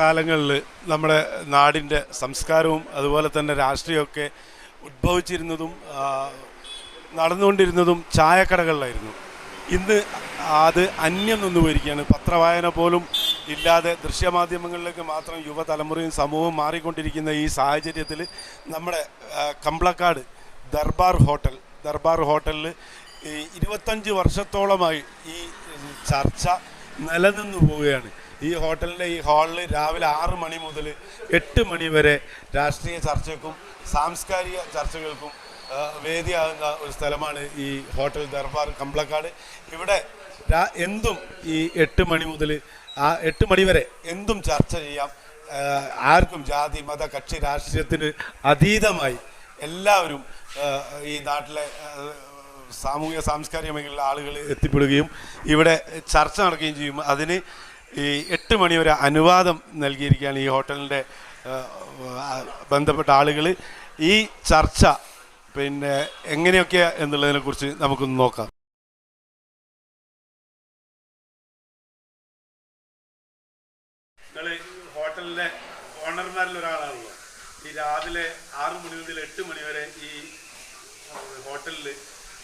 കാലങ്ങളിൽ നമ്മുടെ നാടിന്റെ സംസ്കാരവും അതുപോലെ തന്നെ രാഷ്ട്രീയമൊക്കെ ഉദ്ഭവിച്ചിരുന്നതും നടന്നുകൊണ്ടിരുന്നതും ചായക്കടകളിലായിരുന്നു. ഇന്ന് അത് അന്യം നിന്ന് പോയിരിക്കുകയാണ്. പത്രവായന പോലും ഇല്ലാതെ ദൃശ്യമാധ്യമങ്ങളിലേക്ക് മാത്രം യുവതലമുറയും സമൂഹവും മാറിക്കൊണ്ടിരിക്കുന്ന ഈ സാഹചര്യത്തിൽ നമ്മുടെ കമ്പ്ലക്കാട് ദർബാർ ഹോട്ടൽ ദർബാർ ഹോട്ടലിൽ ഇരുപത്തഞ്ച് വർഷത്തോളമായി ഈ ചർച്ച നിലനിന്നു പോവുകയാണ്. ഈ ഹോട്ടലിന്റെ ഈ ഹാളിൽ രാവിലെ ആറ് മണി മുതൽ എട്ട് മണി വരെ രാഷ്ട്രീയ ചർച്ചയ്ക്കും സാംസ്കാരിക ചർച്ചകൾക്കും വേദിയാകുന്ന ഒരു സ്ഥലമാണ് ഈ ഹോട്ടൽ ദർബാർ കമ്പളക്കാട്. ഇവിടെ എന്തും ഈ എട്ട് മണി മുതൽ ആ എട്ട് മണി വരെ എന്തും ചർച്ച ചെയ്യാം. ആർക്കും ജാതി മത കക്ഷി രാഷ്ട്രീയത്തിന് അതീതമായി എല്ലാവരും ഈ നാട്ടിലെ സാമൂഹിക സാംസ്കാരിക മേഖലയിലെ ആളുകൾ എത്തിപ്പെടുകയും ഇവിടെ ചർച്ച നടക്കുകയും ചെയ്യും. അതിന് ഈ എട്ട് മണി വരെ അനുവാദം നൽകിയിരിക്കുകയാണ് ഈ ഹോട്ടലിന്റെ ബന്ധപ്പെട്ട ആളുകൾ ഈ ചർച്ച പിന്നെ എങ്ങനെയൊക്കെ എന്നുള്ളതിനെ കുറിച്ച് നമുക്കൊന്ന് നോക്കാം. ഹോട്ടലിലെ ഓണർമാരിൽ ഒരാളാണല്ലോ. ഈ രാവിലെ ആറ് മണി മുതൽ എട്ട് മണി വരെ ഈ ഹോട്ടലിൽ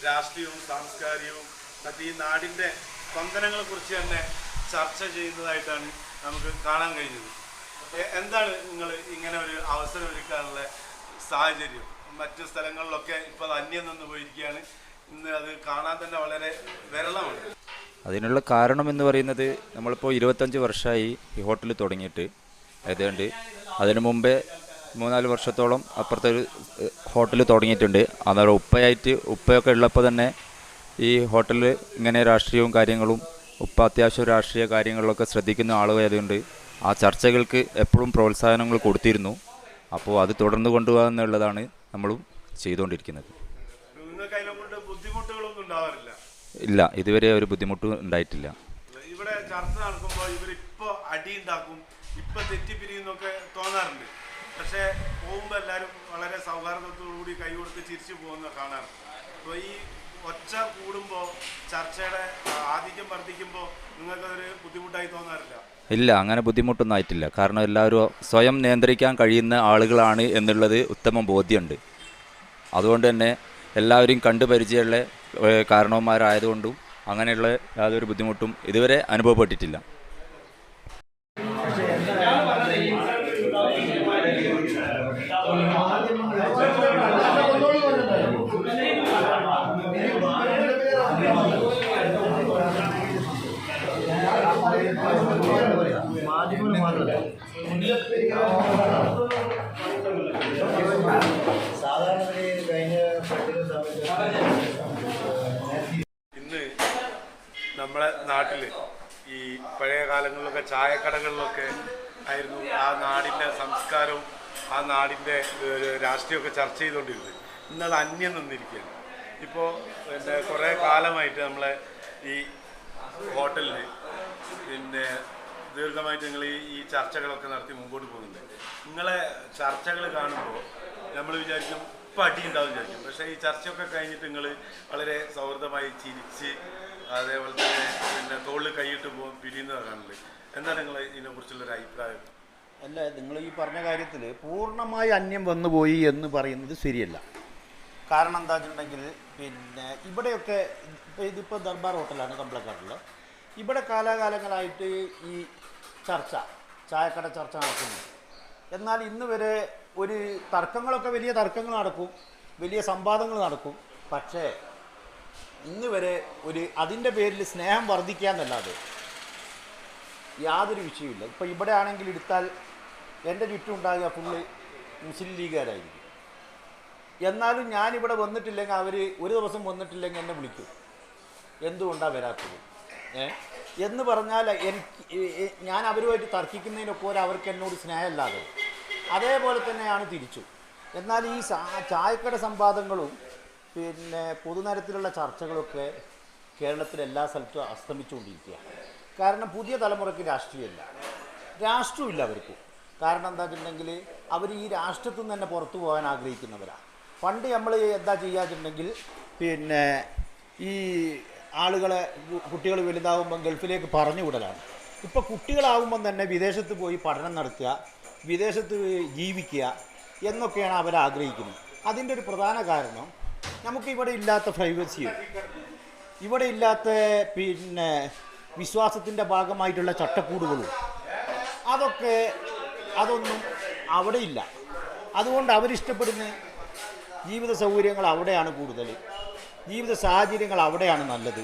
രാഷ്ട്രീയവും സാംസ്കാരികവും മറ്റേ ഈ നാടിന്റെ സ്പന്ദനങ്ങളെ കുറിച്ച് തന്നെ ചർച്ച ചെയ്യുന്നതായിട്ടാണ് നമുക്ക് കാണാൻ കഴിഞ്ഞത്. എന്താണ് നിങ്ങൾ ഇങ്ങനെ ഒരു അവസരം ഒരുക്കാനുള്ള സാഹചര്യം? മറ്റു സ്ഥലങ്ങളിലൊക്കെ ഇപ്പോൾ അന്യം നിന്ന് പോയിരിക്കുകയാണ്. ഇന്ന് അത് കാണാൻ തന്നെ വളരെ വിരളമാണ്. അതിനുള്ള കാരണം എന്ന് പറയുന്നത് നമ്മളിപ്പോൾ ഇരുപത്തഞ്ച് വർഷമായി ഈ ഹോട്ടൽ തുടങ്ങിയിട്ട്. ഏതാണ്ട് അതിനു മുമ്പേ മൂന്നാൽ വർഷത്തോളം അപ്പുറത്തെ ഒരു ഹോട്ടൽ തുടങ്ങിയിട്ടുണ്ട്. അന്നേരം ഉപ്പയായിട്ട് ഉപ്പയൊക്കെ ഉള്ളപ്പോൾ തന്നെ ഈ ഹോട്ടലിൽ ഇങ്ങനെ രാഷ്ട്രീയവും കാര്യങ്ങളും ഉപ്പ അത്യാവശ്യം രാഷ്ട്രീയ കാര്യങ്ങളിലൊക്കെ ശ്രദ്ധിക്കുന്ന ആളുമായതുകൊണ്ട് ആ ചർച്ചകൾക്ക് എപ്പോഴും പ്രോത്സാഹനങ്ങൾ കൊടുത്തിരുന്നു. അപ്പോൾ അത് തുടർന്ന് കൊണ്ടുപോകുക എന്നുള്ളതാണ് നമ്മളും ചെയ്തുകൊണ്ടിരിക്കുന്നത്. ഇല്ല ഇതുവരെ ഒരു ബുദ്ധിമുട്ടും ഉണ്ടായിട്ടില്ല. ഇവിടെ ചർച്ച നടക്കുമ്പോൾ ഇവരിപ്പോ അടി ഉണ്ടാക്കും ഇപ്പൊ തെറ്റിപ്പിരിയെന്നൊക്കെ തോന്നാറുണ്ട്. പക്ഷേ പോകുമ്പോൾ എല്ലാവരും വളരെ സൗഹാർദ്ദത്തോടുകൂടി കൈ കൊടുത്ത് ചിരിച്ചു പോകുന്ന കാണാറുണ്ട്. അപ്പോൾ ഈ ഒച്ച കൂടുമ്പോൾ ചർച്ചയുടെ ആധിക്യം വർദ്ധിക്കുമ്പോൾ നിങ്ങൾക്കതൊരു ബുദ്ധിമുട്ടായി തോന്നാറില്ല? ഇല്ല അങ്ങനെ ബുദ്ധിമുട്ടൊന്നും ആയിട്ടില്ല കാരണം എല്ലാവരും സ്വയം നിയന്ത്രിക്കാൻ കഴിയുന്ന ആളുകളാണ് എന്നുള്ളത് ഉത്തമ ബോധ്യമുണ്ട്. അതുകൊണ്ട് തന്നെ എല്ലാവരും കണ്ടു പരിചയമുള്ള ഏഹ്, കാരണവന്മാരായതുകൊണ്ടും അങ്ങനെയുള്ള യാതൊരു ബുദ്ധിമുട്ടും ഇതുവരെ അനുഭവപ്പെട്ടിട്ടില്ല. കാലങ്ങളിലൊക്കെ ചായക്കടകളിലൊക്കെ ആയിരുന്നു ആ നാടിന്റെ സംസ്കാരവും ആ നാടിന്റെ രാഷ്ട്രീയമൊക്കെ ചർച്ച ചെയ്തുകൊണ്ടിരുന്നത്. ഇന്നത് അന്യം നിന്നിരിക്കുകയാണ്. ഇപ്പോൾ പിന്നെ കുറേ കാലമായിട്ട് നമ്മളെ ഈ ഹോട്ടലിൽ പിന്നെ ദീർഘമായിട്ട് നിങ്ങൾ ഈ ചർച്ചകളൊക്കെ നടത്തി മുമ്പോട്ട് പോകുന്നുണ്ട്. നിങ്ങളെ ചർച്ചകൾ കാണുമ്പോൾ നമ്മൾ വിചാരിക്കും ഇപ്പം അടി ഉണ്ടാവും വിചാരിക്കും. പക്ഷേ ഈ ചർച്ചയൊക്കെ കഴിഞ്ഞിട്ട് നിങ്ങൾ വളരെ സൗഹൃദമായി ചിരിച്ച് അതേപോലെ തന്നെ പിന്നെ തോളിൽ കൈയിട്ട് പോകും പിരിയുന്നത് കാണുന്നത് എന്താണ് നിങ്ങൾ ഇതിനെക്കുറിച്ചുള്ളൊരു അഭിപ്രായം? അല്ല നിങ്ങൾ ഈ പറഞ്ഞ കാര്യത്തിൽ പൂർണമായി അന്യം വന്നുപോയി എന്ന് പറയുന്നത് ശരിയല്ല. കാരണം എന്താ വെച്ചിട്ടുണ്ടെങ്കിൽ പിന്നെ ഇവിടെയൊക്കെ ഇതിപ്പോൾ ദർബാർ ഹോട്ടലാണ് കമ്പളക്കാട്ടിൽ ഇവിടെ കാലാകാലങ്ങളായിട്ട് ഈ ചർച്ച ചായക്കട ചർച്ച നടക്കുന്നു. എന്നാൽ ഇന്ന് വരെ ഒരു തർക്കങ്ങളൊക്കെ വലിയ തർക്കങ്ങൾ നടക്കും വലിയ സംവാദങ്ങൾ നടക്കും. പക്ഷേ ഇന്ന് വരെ ഒരു അതിന്റെ പേരിൽ സ്നേഹം വർദ്ധിക്കുക എന്നല്ലാതെ യാതൊരു വിഷയമില്ല ഇപ്പോൾ ഇവിടെ ആണെങ്കിൽ എടുത്താൽ എന്റെ ചുറ്റും ഉണ്ടാകുക ഫുള്ള് മുസ്ലിം ലീഗുകാരായിരിക്കും. എന്നാലും ഞാനിവിടെ വന്നിട്ടില്ലെങ്കിൽ അവർ ഒരു ദിവസം വന്നിട്ടില്ലെങ്കിൽ എന്നെ വിളിക്കും. എന്തുകൊണ്ടാണ് വരാത്തത്? ഏ? എന്ന് പറഞ്ഞാൽ എനിക്ക് ഞാൻ അവരുമായിട്ട് തർക്കിക്കുന്നതിനൊക്കെ അവർക്ക് എന്നോട് സ്നേഹമില്ലാതെ. അതേപോലെ തന്നെയാണ് തിരിച്ചു. എന്നാൽ ഈ ചായക്കട സംവാദങ്ങളും പിന്നെ പൊതുനരത്തിലുള്ള ചർച്ചകളൊക്കെ കേരളത്തിലെ എല്ലാ സ്ഥലത്തും അസ്തമിച്ചുകൊണ്ടിരിക്കുക. കാരണം പുതിയ തലമുറയ്ക്ക് രാഷ്ട്രീയമില്ല. രാഷ്ട്രമില്ല അവർക്ക്. കാരണം എന്താ വെച്ചിട്ടുണ്ടെങ്കിൽ അവർ ഈ രാഷ്ട്രത്തിൽ നിന്ന് തന്നെ പുറത്തു പോകാൻ ആഗ്രഹിക്കുന്നവരാണ് പണ്ട് നമ്മൾ എന്താ ചെയ്യാച്ചിട്ടുണ്ടെങ്കിൽ പിന്നെ ഈ ആളുകളെ കുട്ടികൾ വലുതാകുമ്പം ഗൾഫിലേക്ക് പറഞ്ഞു വിടലാണ്. ഇപ്പോൾ കുട്ടികളാകുമ്പം തന്നെ വിദേശത്ത് പോയി പഠനം നടത്തുക വിദേശത്ത് ജീവിക്കുക എന്നൊക്കെയാണ് അവർ ആഗ്രഹിക്കുന്നത്. അതിന്റെ ഒരു പ്രധാന കാരണം നമുക്ക് ഇവിടെ ഇല്ലാത്ത പ്രൈവസിയും ഇവിടെ ഇല്ലാത്ത പിന്നെ വിശ്വാസത്തിന്റെ ഭാഗമായിട്ടുള്ള ചട്ടക്കൂടുകളും? അതൊക്കെ അതൊന്നും അവിടെ ഇല്ല. അതുകൊണ്ട് അവരിഷ്ടപ്പെടുന്ന ജീവിത സൗകര്യങ്ങൾ അവിടെയാണ് കൂടുതൽ. ജീവിത സാഹചര്യങ്ങൾ അവിടെയാണ് നല്ലത്.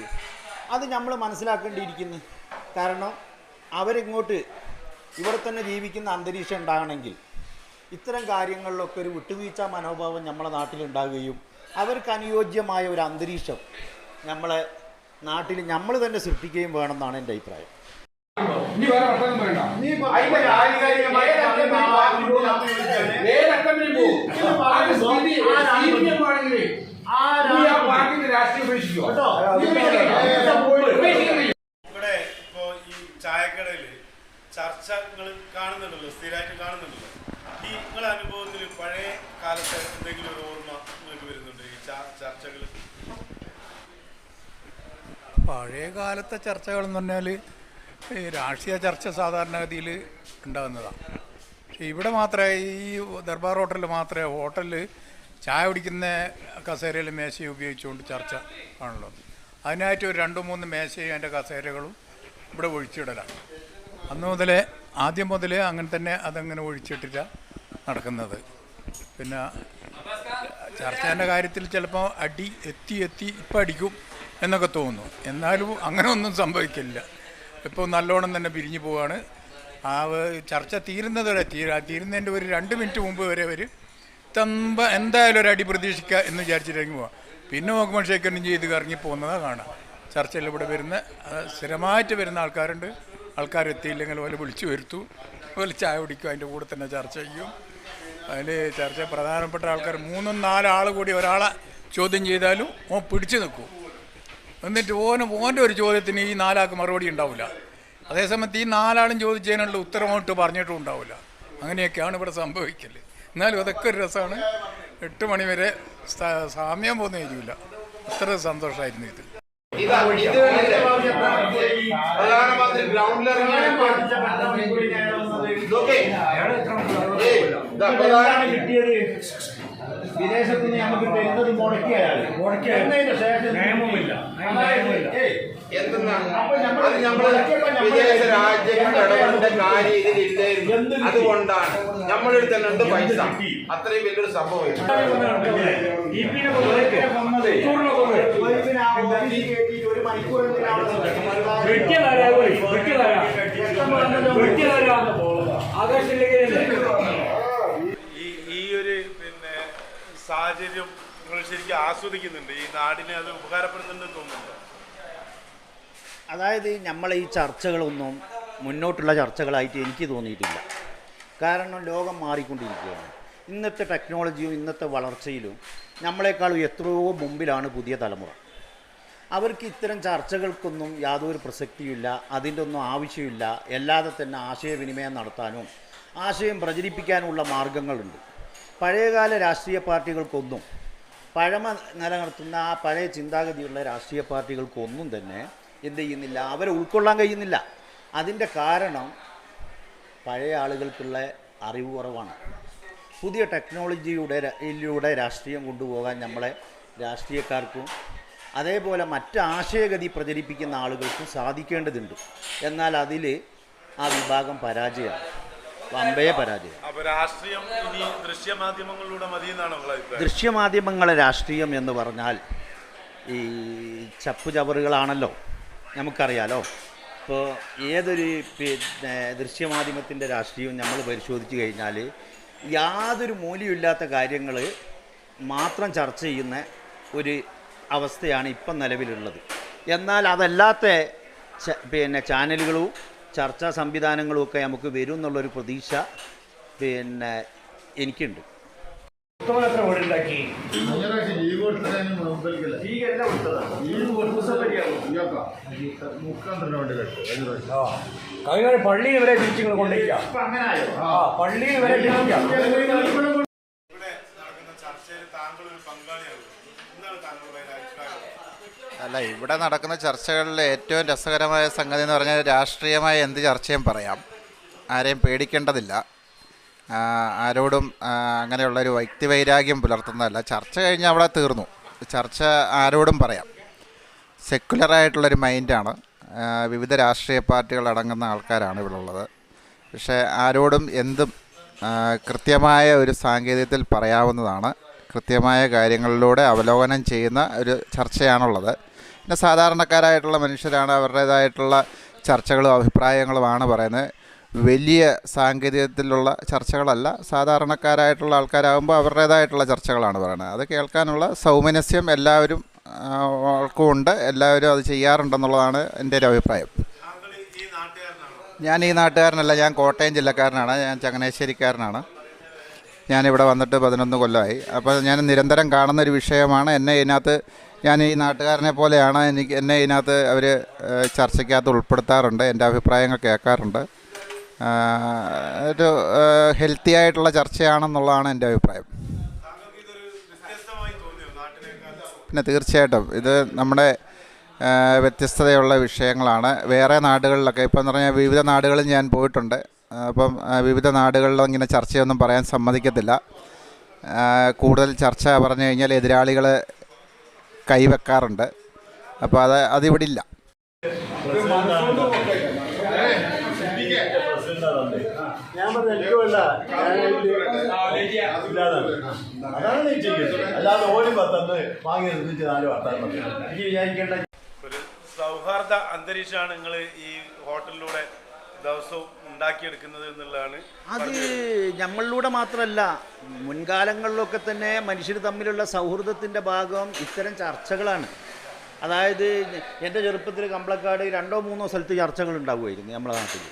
അത് നമ്മൾ മനസ്സിലാക്കേണ്ടിയിരിക്കുന്നു. കാരണം അവരിങ്ങോട്ട് ഇവിടെ തന്നെ ജീവിക്കുന്ന അന്തരീക്ഷം ഉണ്ടാകണമെങ്കിൽ ഇത്തരം കാര്യങ്ങളിലൊക്കെ ഒരു വിട്ടുവീഴ്ച മനോഭാവം നമ്മുടെ നാട്ടിലുണ്ടാകുകയും അവർക്ക് അനുയോജ്യമായ ഒരു അന്തരീക്ഷം നമ്മളെ നാട്ടിൽ നമ്മൾ തന്നെ സൃഷ്ടിക്കുകയും വേണമെന്നാണ് എന്റെ അഭിപ്രായം. ഇവിടെ ഇപ്പോ ഈ ചായക്കടയിൽ ചർച്ചകൾ കാണുന്നുണ്ടല്ലോ സ്ഥിരമായിട്ട് കാണുന്നുണ്ടല്ലോ. നിങ്ങളുടെ അനുഭവത്തിൽ പഴയ കാലത്തെ എന്തെങ്കിലും ഒരു ഓർമ്മ നിങ്ങൾക്ക് വരുന്നുണ്ട്? ഈ ചർച്ചകൾ പഴയ കാലത്തെ ചർച്ചകൾ എന്ന് പറഞ്ഞാൽ ഈ രാഷ്ട്രീയ ചർച്ച സാധാരണഗതിയിൽ ഉണ്ടാകുന്നതാണ് പക്ഷേ ഇവിടെ മാത്രമേ ഈ ദർബാർ ഹോട്ടലിൽ മാത്രമേ ഹോട്ടലിൽ ചായ കുടിക്കുന്ന കസേരയിൽ മേശയും ഉപയോഗിച്ചുകൊണ്ട് ചർച്ച ആണല്ലോ അതിനായിട്ട് ഒരു രണ്ട് മൂന്ന് മേശയും അതിന്റെ കസേരകളും ഇവിടെ ഒഴിച്ചിടലാണ്. അന്ന് മുതലേ ആദ്യം മുതൽ അങ്ങനെ തന്നെ അതങ്ങനെ ഒഴിച്ചിട്ടില്ല. നടക്കുന്നത്. പിന്നെ ചർച്ചേന്റെ കാര്യത്തിൽ ചിലപ്പോൾ അടി എത്തി എത്തി ഇപ്പം അടിക്കും എന്നൊക്കെ തോന്നുന്നു. എന്നാലും അങ്ങനെ ഒന്നും സംഭവിക്കില്ല. ഇപ്പോൾ നല്ലോണം തന്നെ പിരിഞ്ഞു പോവാണ്. ആ ചർച്ച തീരുന്നത് വരെ തീരാ തീരുന്നതിന്റെ ഒരു രണ്ട് മിനിറ്റ് മുമ്പ് വരെ അവർ തമ്പ എന്തായാലും ഒരു അടി പ്രതീക്ഷിക്കുക എന്ന് വിചാരിച്ചിട്ടിറങ്ങി പോവാം. പിന്നെ നോക്കുമ്പോൾ ഷേക്കൻഡും ചെയ്ത് കറങ്ങി പോകുന്നതാണ് കാണാം. ചർച്ചയിൽ ഇവിടെ വരുന്ന സ്ഥിരമായിട്ട് വരുന്ന ആൾക്കാരുണ്ട്. ആൾക്കാർ എത്തിയില്ലെങ്കിൽ പോലെ വിളിച്ചു വരുത്തു. പോലെ ചായ കുടിക്കും അതിന്റെ കൂടെ തന്നെ ചർച്ച ചെയ്യും. അതിൽ ചർച്ച പ്രധാനപ്പെട്ട ആൾക്കാർ മൂന്നും നാലാൾ കൂടി ഒരാളെ ചോദ്യം ചെയ്താലും ഓൻ പിടിച്ചു നിൽക്കും. എന്നിട്ട് ഓന് ഓന്റെ ഒരു ചോദ്യത്തിന് ഈ നാലാൾക്ക് മറുപടി ഉണ്ടാവില്ല. അതേസമയത്ത് ഈ നാലാളും ചോദിച്ചതിനുള്ള ഉത്തരമോട്ട് പറഞ്ഞിട്ടും ഉണ്ടാവില്ല. അങ്ങനെയൊക്കെയാണ് ഇവിടെ സംഭവിക്കൽ എന്നാലും അതൊക്കെ ഒരു രസമാണ്. എട്ട് മണിവരെ സമയം പോകുന്ന കഴിയില്ല അത്ര സന്തോഷമായിരുന്നു ഇത്? പ്രധാനമന്ത്രി ഗ്രൗണ്ടിലിറങ്ങിയപ്പോൾ പ്രധാന- വിദേശത്ത് നിന്ന് നമുക്ക് തരുന്നത് മുടക്കിയതിന് ശേഷം നിയമമില്ല നമ്മൾ വിദേശ രാജ്യങ്ങളുടെ ഇടപെടേണ്ട കാര്യം ഇതിലില്ലായിരുന്നു അതുകൊണ്ടാണ് നമ്മളെടുത്ത് തന്നെ ഉണ്ട് പൈസ അത്രയും വലിയൊരു സംഭവം. ഒരു മണിക്കൂർ എന്തിനാണ് ആകാശത്തിലേക്ക് ഈ ഈ ഒരു പിന്നെ സാഹചര്യം നിങ്ങൾ ശരിക്കും ആസ്വദിക്കുന്നുണ്ട്. ഈ നാടിനെ അത് ഉപകാരപ്പെടുന്നുണ്ടെന്ന് തോന്നുന്നുണ്ട്? അതായത് നമ്മൾ ഈ ചർച്ചകളൊന്നും മുന്നോട്ടുള്ള ചർച്ചകളായിട്ട് എനിക്ക് തോന്നിയിട്ടില്ല. കാരണം ലോകം മാറിക്കൊണ്ടിരിക്കുകയാണ്. ഇന്നത്തെ ടെക്നോളജിയും ഇന്നത്തെ വളർച്ചയിലും നമ്മളെക്കാളും എത്രയോ മുമ്പിലാണ് പുതിയ തലമുറ. അവർക്ക് ഇത്തരം ചർച്ചകൾക്കൊന്നും യാതൊരു പ്രസക്തിയുമില്ല അതിന്റെ ഒന്നും ആവശ്യമില്ല. അല്ലാതെ തന്നെ ആശയവിനിമയം നടത്താനും ആശയം പ്രചരിപ്പിക്കാനുമുള്ള മാർഗങ്ങളുണ്ട് പഴയകാല രാഷ്ട്രീയ പാർട്ടികൾക്കൊന്നും പഴമ നിലനിർത്തുന്ന ആ പഴയ ചിന്താഗതിയുള്ള രാഷ്ട്രീയ പാർട്ടികൾക്കൊന്നും തന്നെ എന്ത് ചെയ്യുന്നില്ല അവരെ ഉൾക്കൊള്ളാൻ കഴിയുന്നില്ല. അതിന്റെ കാരണം പഴയ ആളുകൾക്കുള്ള അറിവ് കുറവാണ്. പുതിയ ടെക്നോളജിയുടെ ഇതിലൂടെ രാഷ്ട്രീയം കൊണ്ടുപോകാൻ നമ്മളെ രാഷ്ട്രീയക്കാർക്കും അതേപോലെ മറ്റ് ആശയഗതി പ്രചരിപ്പിക്കുന്ന ആളുകൾക്കും സാധിക്കേണ്ടതുണ്ട്. എന്നാൽ അതിൽ ആ വിഭാഗം പരാജയമാണ്. വമ്പയ പരാജയം. ദൃശ്യമാധ്യമങ്ങളെ രാഷ്ട്രീയം എന്ന് പറഞ്ഞാൽ ഈ ചപ്പുചവറുകളാണല്ലോ നമുക്കറിയാലോ. ഇപ്പോൾ ഏതൊരു പിന്നെ ദൃശ്യമാധ്യമത്തിന്റെ രാഷ്ട്രീയവും നമ്മൾ പരിശോധിച്ച് കഴിഞ്ഞാൽ യാതൊരു മൂല്യമില്ലാത്ത കാര്യങ്ങൾ മാത്രം ചർച്ച ചെയ്യുന്ന ഒരു അവസ്ഥയാണ് ഇപ്പം നിലവിലുള്ളത്. എന്നാൽ അതല്ലാത്ത പിന്നെ ചാനലുകളും ചർച്ചാ സംവിധാനങ്ങളുമൊക്കെ നമുക്ക് വരും എന്നുള്ളൊരു പ്രതീക്ഷ പിന്നെ എനിക്കുണ്ട്. പള്ളിയിൽ വരെ തിരിച്ചു കൊണ്ടിരിക്കാം ആ പള്ളിയിൽ വരെ ഇവിടെ നടക്കുന്ന ചർച്ചയിൽ താങ്കൾ ഒരു പങ്കാളിയാകും. എന്താണ് അഭിപ്രായം അല്ല ഇവിടെ നടക്കുന്ന ചർച്ചകളിൽ ഏറ്റവും രസകരമായ സംഗതി എന്ന് പറഞ്ഞാൽ രാഷ്ട്രീയമായ എന്ത് ചർച്ചയും പറയാം. ആരെയും പേടിക്കേണ്ടതില്ല. ആരോടും ആരോടും ഒരു വ്യക്തി വൈരാഗ്യം പുലർത്തുന്നതല്ല. ചർച്ച കഴിഞ്ഞ് അവിടെ തീർന്നു. ചർച്ച ആരോടും പറയാം. സെക്കുലറായിട്ടുള്ളൊരു മൈൻഡാണ്. വിവിധ രാഷ്ട്രീയ പാർട്ടികൾ അടങ്ങുന്ന ആൾക്കാരാണ് ഇവിടെ ഉള്ളത് പക്ഷേ ആരോടും എന്തും കൃത്യമായ ഒരു സാങ്കേതികത്തിൽ പറയാവുന്നതാണ്. കൃത്യമായ കാര്യങ്ങളിലൂടെ അവലോകനം ചെയ്യുന്ന ഒരു ചർച്ചയാണുള്ളത്. പിന്നെ സാധാരണക്കാരായിട്ടുള്ള മനുഷ്യരാണ് അവരുടേതായിട്ടുള്ള ചർച്ചകളും അഭിപ്രായങ്ങളുമാണ് പറയുന്നത്. വലിയ സാങ്കേതികത്തിലുള്ള ചർച്ചകളല്ല സാധാരണക്കാരായിട്ടുള്ള ആൾക്കാരാകുമ്പോൾ അവരുടേതായിട്ടുള്ള ചർച്ചകളാണ് പറയുന്നത്. അത് കേൾക്കാനുള്ള സൗമനസ്യം എല്ലാവരും ആൾക്കും ഉണ്ട്. എല്ലാവരും അത് ചെയ്യാറുണ്ടെന്നുള്ളതാണ് എന്റെ ഒരു അഭിപ്രായം. ഞാൻ ഈ നാട്ടുകാരനല്ല ഞാൻ കോട്ടയം ജില്ലക്കാരനാണ് ഞാൻ ചങ്ങനാശ്ശേരിക്കാരനാണ്. ഞാനിവിടെ വന്നിട്ട് പതിനൊന്ന് കൊല്ലമായി അപ്പോൾ ഞാൻ നിരന്തരം കാണുന്നൊരു വിഷയമാണ് എന്നെ ഇതിനകത്ത് ഞാൻ ഈ നാട്ടുകാരനെ പോലെയാണ് എനിക്ക് എന്നെ ഇതിനകത്ത് അവർ ചർച്ചയ്ക്കകത്ത് ഉൾപ്പെടുത്താറുണ്ട് എന്റെ അഭിപ്രായങ്ങൾ കേൾക്കാറുണ്ട്. ഒരു ഹെൽത്തി ആയിട്ടുള്ള ചർച്ചയാണെന്നുള്ളതാണ് എന്റെ അഭിപ്രായം. പിന്നെ തീർച്ചയായിട്ടും ഇത് നമ്മുടെ വ്യത്യസ്തതയുള്ള വിഷയങ്ങളാണ്. വേറെ നാടുകളിലൊക്കെ ഇപ്പം എന്ന് പറഞ്ഞാൽ വിവിധ നാടുകളിൽ ഞാൻ പോയിട്ടുണ്ട്. അപ്പം വിവിധ നാടുകളിലും ഇങ്ങനെ ചർച്ചയൊന്നും പറയാൻ സമ്മതിക്കത്തില്ല. കൂടുതൽ ചർച്ച പറഞ്ഞു കഴിഞ്ഞാൽ എതിരാളികൾ കൈവെക്കാറുണ്ട്. അപ്പോൾ അത് അതിവിടെ ഇല്ല ഞാൻ പറഞ്ഞു എനിക്ക് വേണ്ട അതാണ് നീ ചെയ്യുന്നത് അല്ലാതെ ഓടി പത്തന്ന് വാങ്ങി നിർമ്മിച്ച് നാല് എനിക്ക് വിചാരിക്കേണ്ട ഒരു സൗഹാർദ്ദ അന്തരീക്ഷമാണ് നിങ്ങൾ ഈ ഹോട്ടലിലൂടെ ദിവസവും ഉണ്ടാക്കിയെടുക്കുന്നത് എന്നുള്ളതാണ് അത് നമ്മളിലൂടെ മാത്രമല്ല മുൻകാലങ്ങളിലൊക്കെ തന്നെ മനുഷ്യർ തമ്മിലുള്ള സൗഹൃദത്തിന്റെ ഭാഗം ഇത്തരം ചർച്ചകളാണ്. അതായത് എന്റെ ചെറുപ്പത്തിൽ കമ്പളക്കാട് രണ്ടോ മൂന്നോ സ്ഥലത്ത് ചർച്ചകൾ ഉണ്ടാവുമായിരുന്നു നമ്മുടെ നാട്ടിൽ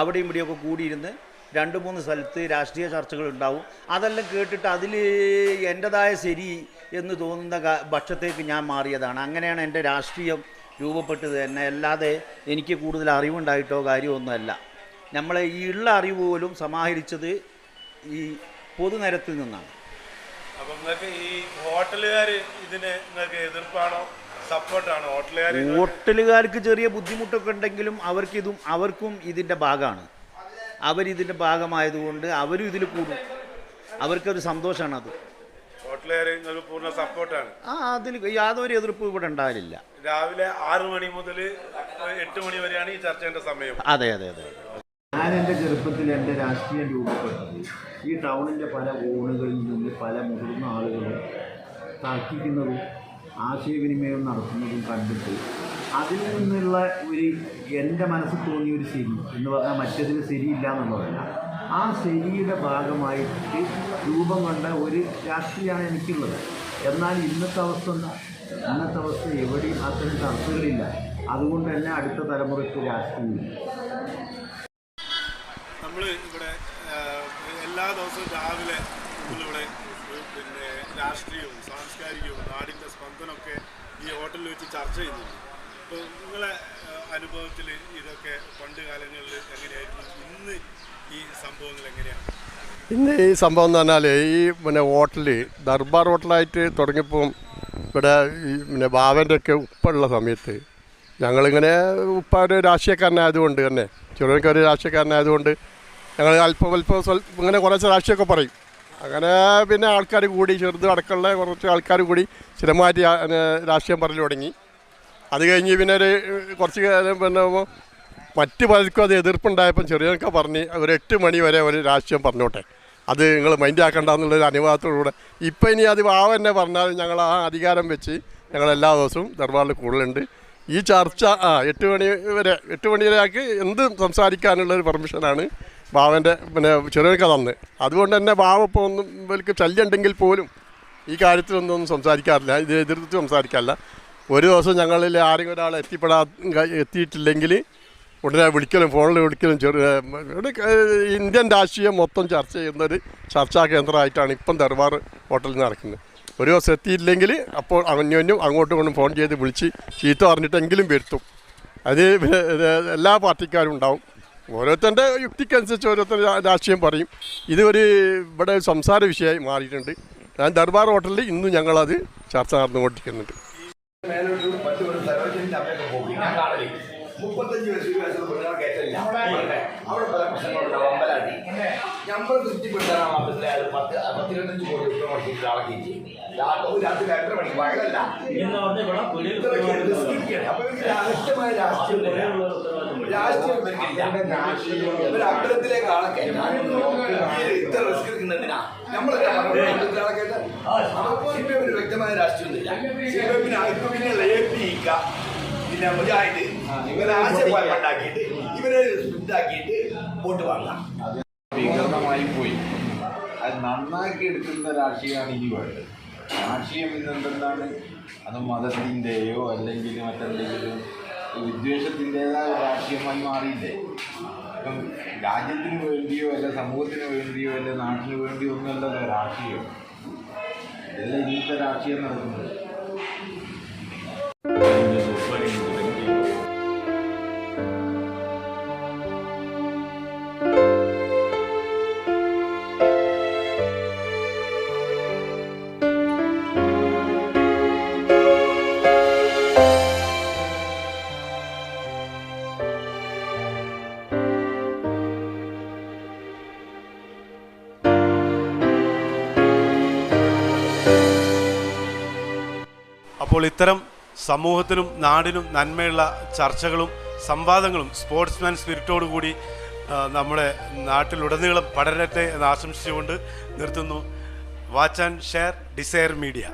അവിടെയും ഇവിടെയൊക്കെ കൂടിയിരുന്ന് രണ്ട് മൂന്ന് സ്ഥലത്ത് രാഷ്ട്രീയ ചർച്ചകൾ ഉണ്ടാവും. അതെല്ലാം കേട്ടിട്ട് അതിൽ എന്റെതായ ശരി എന്ന് തോന്നുന്ന പക്ഷത്തേക്ക് ഞാൻ മാറിയതാണ്. അങ്ങനെയാണ് എന്റെ രാഷ്ട്രീയം രൂപപ്പെട്ടത് തന്നെ അല്ലാതെ എനിക്ക് കൂടുതൽ അറിവുണ്ടായിട്ടോ കാര്യമൊന്നുമല്ല. നമ്മളെ ഈ ഉള്ള അറിവ് പോലും സമാഹരിച്ചത് ഈ പൊതുനിരത്തിൽ നിന്നാണ്. അപ്പം നിങ്ങൾക്ക് ഈ ഹോട്ടലുകാർ ഇതിന് നിങ്ങൾക്ക് എതിർപ്പാണോ? സപ്പോർട്ടാണോ? ഹോട്ടലുകാർ ഹോട്ടലുകാർക്ക് ചെറിയ ബുദ്ധിമുട്ടൊക്കെ ഉണ്ടെങ്കിലും അവർക്ക് ഇതും അവർക്കും ഇതിന്റെ ഭാഗമാണ്. അവരിതിന്റെ ഭാഗമായതുകൊണ്ട് അവരും ഇതിൽ കൂടും. അവർക്കൊരു സന്തോഷമാണ് അത് ഒരു പൂർണ സപ്പോർട്ടാണ് ആ അതിൽ യാതൊരു എതിർപ്പും ഇവിടെ ഉണ്ടാവില്ല രാവിലെ ആറു മണി മുതൽ എട്ട് മണി വരെയാണ് ഈ ചർച്ചയുടെ സമയം. അതെ അതെ അതെ ഞാൻ എന്റെ ചെറുപ്പത്തിൽ എന്റെ രാഷ്ട്രീയം രൂപപ്പെട്ടത് ഈ ടൗണിന്റെ പല ഓണുകളിൽ നിന്ന് പല മുതിർന്ന ആളുകളും തർക്കിക്കുന്നതും ആശയവിനിമയം നടത്തുന്നതും കണ്ടിട്ട് അതിൽ നിന്നുള്ള ഒരു എന്റെ മനസ്സിൽ തോന്നിയ ഒരു ശരി എന്ന് പറഞ്ഞാൽ മറ്റേതിന് ശരിയില്ല എന്നുള്ളതല്ല. ആ ശരിയുടെ ഭാഗമായിട്ട് രൂപം കൊണ്ട ഒരു രാഷ്ട്രീയമാണ് എനിക്കുള്ളത്. എന്നാൽ ഇന്നത്തെ അവസ്ഥ ഇന്നത്തെ അവസ്ഥ എവിടെയും അത്തരം ചർച്ചകളില്ല. അതുകൊണ്ട് തന്നെ അടുത്ത തലമുറയ്ക്ക് രാഷ്ട്രീയമില്ല. നമ്മൾ ഇവിടെ എല്ലാ ദിവസവും രാവിലെ നമ്മളിവിടെ പിന്നെ രാഷ്ട്രീയവും സാംസ്കാരികവും നാടിന്റെ സ്പന്ദനമൊക്കെ ഈ ഹോട്ടലിൽ വെച്ച് ചർച്ച ചെയ്യുന്നുണ്ട്. അപ്പോൾ നിങ്ങളെ അനുഭവത്തിൽ ഇതൊക്കെ പണ്ട് കാലങ്ങളിൽ എങ്ങനെയായിരുന്നു? ഇന്ന് ഈ ഇന്ന് ഈ സംഭവം എന്ന് പറഞ്ഞാൽ ഈ പിന്നെ ഹോട്ടൽ ദർബാർ ഹോട്ടലായിട്ട് തുടങ്ങിയപ്പം ഇവിടെ ഈ പിന്നെ ബാവന്റെ ഒക്കെ ഉപ്പുള്ള സമയത്ത് ഞങ്ങളിങ്ങനെ ഉപ്പ ഒരു രാഷ്ട്രീയക്കാരനായതുകൊണ്ട് തന്നെ ചെറുതൊക്കെ ഒരു രാഷ്ട്രീയക്കാരനായതുകൊണ്ട് ഞങ്ങൾ അല്പം അല്പം ഇങ്ങനെ കുറച്ച് രാഷ്ട്രീയമൊക്കെ പറയും. അങ്ങനെ പിന്നെ ആൾക്കാർ കൂടി ചെറുത് അടക്കമുള്ള കുറച്ച് ആൾക്കാർ കൂടി സ്ഥിരമായിട്ട് പിന്നെ രാഷ്ട്രീയം പറഞ്ഞു തുടങ്ങി. അത് കഴിഞ്ഞ് പിന്നെ ഒരു കുറച്ച് പിന്നെ മറ്റ് പലർക്കും അത് എതിർപ്പുണ്ടായപ്പം ചെറിയൊക്കെ പറഞ്ഞ് ഒരു എട്ട് മണി വരെ ഒരു രാഷ്ട്രീയം പറഞ്ഞോട്ടെ. അത് നിങ്ങൾ മൈൻഡ് എന്നുള്ളൊരു അനുവാദത്തോടുകൂടെ. ഇപ്പം ഇനി അത് വാവ തന്നെ പറഞ്ഞാൽ ഞങ്ങൾ ആ അധികാരം വെച്ച് ഞങ്ങൾ എല്ലാ ദിവസവും ദർബാറിൽ കൂടുതലുണ്ട്. ഈ ചർച്ച ആ എട്ട് മണി വരെ എട്ട് മണി വരെയാക്കി എന്ത് സംസാരിക്കാനുള്ള ഒരു പെർമിഷനാണ് ബാവന്റെ പിന്നെ ചെറിയൊക്കെ തന്ന്. അതുകൊണ്ട് തന്നെ ബാവ ഇപ്പോൾ ഒന്നും ഇവർക്ക് ശല്യമുണ്ടെങ്കിൽ പോലും ഈ കാര്യത്തിലൊന്നും സംസാരിക്കാറില്ല. ഇത് എതിർത്ത് സംസാരിക്കാറില്ല. ഒരു ദിവസം ഞങ്ങളിൽ ആരെങ്കിലും ഒരാൾ എത്തിപ്പെടാ എത്തിയിട്ടില്ലെങ്കിൽ ഉടനെ വിളിക്കലും ഫോണിൽ വിളിക്കലും ചെറിയ ഇന്ത്യൻ രാഷ്ട്രീയം മൊത്തം ചർച്ച ചെയ്യുന്നൊരു ചർച്ചാ കേന്ദ്രമായിട്ടാണ് ഇപ്പം ദർബാർ ഹോട്ടലിൽ നടക്കുന്നത്. ഒരു ദിവസം എത്തിയില്ലെങ്കിൽ അപ്പോൾ അന്യോന്യം അങ്ങോട്ടും ഇങ്ങോട്ടും ഫോൺ ചെയ്ത് വിളിച്ച് ചീത്ത പറഞ്ഞിട്ടെങ്കിലും വരുത്തും. അത് എല്ലാ പാർട്ടിക്കാരും ഉണ്ടാവും. ഓരോരുത്തരുടെ യുക്തിക്കനുസരിച്ച് ഓരോരുത്തർ രാഷ്ട്രീയം പറയും. ഇത് ഒരു ഇവിടെ സംസാര വിഷയമായി മാറിയിട്ടുണ്ട്. ഞാൻ ദർബാർ ഹോട്ടലിൽ ഇന്നും ഞങ്ങളത് ചർച്ച നടന്നുകൊണ്ടിരിക്കുന്നുണ്ട്. കയറ്റി രാത്രി എത്ര മണിക്ക്? വയലല്ല. അപ്പൊ രാഷ്ട്രീയമായ രാഷ്ട്രീയം രാഷ്ട്രീയം ഇവർക്കില്ല ഒരു അമ്പലത്തിലേക്ക് ആളെ ഇത്ര റിസ്ക് എടുക്കുന്നതിനാ നമ്മളൊക്കെ സി പി എമ്മിന് വ്യക്തമായ രാഷ്ട്രീയമൊന്നുമില്ല സി പി എമ്മിന് ഇപ്പൊ പിന്നെ എ പിന്നെ മുജാഹിദ്. ഇവരെ ആശയക്കുഴപ്പം ഉണ്ടാക്കിയിട്ട് ഇവരെ ഇതാക്കിയിട്ട് വോട്ട് വാങ്ങാം. ഭീകരണമായി പോയി. നന്നാക്കി എടുക്കുന്ന രാഷ്ട്രീയമാണ് ഇനി വേണ്ടത് രാഷ്ട്രീയം ഇന്നെന്താണ് അത് മതത്തിന്റെയോ അല്ലെങ്കിൽ മറ്റെന്തെങ്കിലും വിദ്വേഷത്തിന്റെതായ രാഷ്ട്രീയമായി മാറിയില്ലേ? ഇപ്പം രാജ്യത്തിന് വേണ്ടിയോ അല്ല സമൂഹത്തിന് വേണ്ടിയോ അല്ല നാട്ടിന് വേണ്ടിയോ ഒന്നുമല്ലല്ലോ രാഷ്ട്രീയം. ഇതെല്ലാം ഇന്നത്തെ രാഷ്ട്രീയം നടക്കുന്നത് ഇത്തരം സമൂഹത്തിനും നാടിനും നന്മയുള്ള ചർച്ചകളും സംവാദങ്ങളും സ്പോർട്സ്മാൻ സ്പിരിറ്റോടു കൂടി നമ്മുടെ നാട്ടിലുടനീളം പടരട്ടെ എന്ന് ആശംസിച്ചുകൊണ്ട് നിർത്തുന്നു. Watch and share Desire Media.